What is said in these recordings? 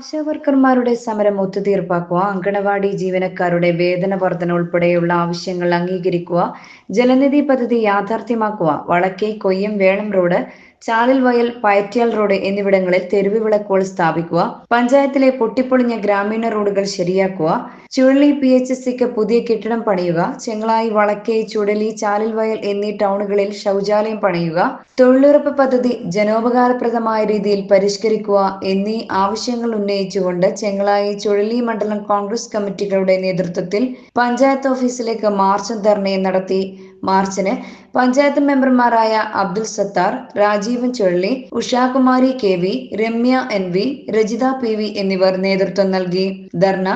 ആശാവർക്കർമാരുടെ സമരം ഒത്തുതീർപ്പാക്കുക അങ്കണവാടി ജീവനക്കാരുടെ വേതന വർധന ഉൾപ്പെടെയുള്ള ആവശ്യങ്ങൾ അംഗീകരിക്കുക ജലനിധി പദ്ധതി യാഥാർത്ഥ്യമാക്കുക വളക്കേ കൊയ്യം വേളം റോഡ് ചാലിൽ വയൽ പയറ്റ്യാൽ റോഡ് എന്നിവിടങ്ങളിൽ തെരുവ് വിളക്കുകൾ സ്ഥാപിക്കുക. പഞ്ചായത്തിലെ പൊട്ടിപ്പൊളിഞ്ഞ ഗ്രാമീണ റോഡുകൾ ശരിയാക്കുക. ചുഴലി പി എച്ച് സിക്ക് പുതിയ കെട്ടിടം പണിയുക. ചെങ്ങളായി വളക്കേ ചുഴലി ചാലിൽ വയൽ എന്നീ ടൗണുകളിൽ ശൗചാലയം പണിയുക. തൊഴിലുറപ്പ് പദ്ധതി ജനോപകാരപ്രദമായ രീതിയിൽ പരിഷ്കരിക്കുക എന്നീ ആവശ്യങ്ങൾ ഉന്നയിച്ചുകൊണ്ട് ചെങ്ങളായി ചുഴലി മണ്ഡലം കോൺഗ്രസ് കമ്മിറ്റികളുടെ നേതൃത്വത്തിൽ പഞ്ചായത്ത് ഓഫീസിലേക്ക് മാർച്ചും ധർണയും നടത്തി. മാർച്ചിന് പഞ്ചായത്ത് മെമ്പർമാരായ Abdul Sathar Rajeevan Chulli Ushakumari K V Ramya N V Rajitha P V എന്നിവർ നേതൃത്വം നൽകി. ധർണ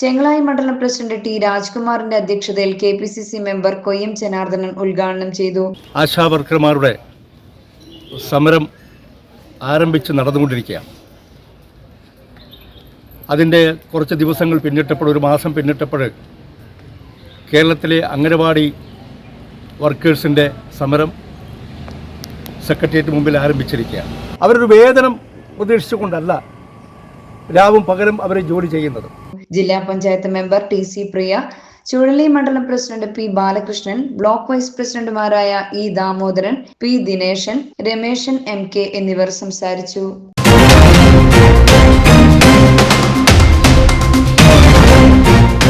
ചെങ്ങളായി മണ്ഡലം പ്രസിഡന്റ് ടി രാജ്കുമാറിന്റെ അധ്യക്ഷതയിൽ K P C C member Koyyam Janardhanan ഉദ്ഘാടനം ചെയ്തു. ആശാവർക്കർമാരുടെ സമരം ആരംഭിച്ച് നടന്നുകൊണ്ടിരിക്കുകയാണ്. അതിന്റെ കുറച്ച് ദിവസങ്ങൾ പിന്നിട്ടപ്പോൾ ഒരു മാസം പിന്നിട്ടപ്പോൾ കേരളത്തിലെ അംഗനവാടി വർക്കേഴ്സിന്റെ സമരം സെക്രട്ടേറിയറ്റ് മുമ്പിൽ ആരംഭിച്ചിരിക്കുകയാണ്. അവരൊരു വേതനം പ്രതീക്ഷിച്ചുകൊണ്ടല്ല രാവും പകലും അവർ ജോലി ചെയ്യുന്നത്. ജില്ലാ panchayat member T C Priya Chuzhali മണ്ഡലം president P Balakrishnan block vice പ്രസിഡന്റുമാരായ E Damodaran P Dineshan Rameshan M K എന്നിവർ സംസാരിച്ചു.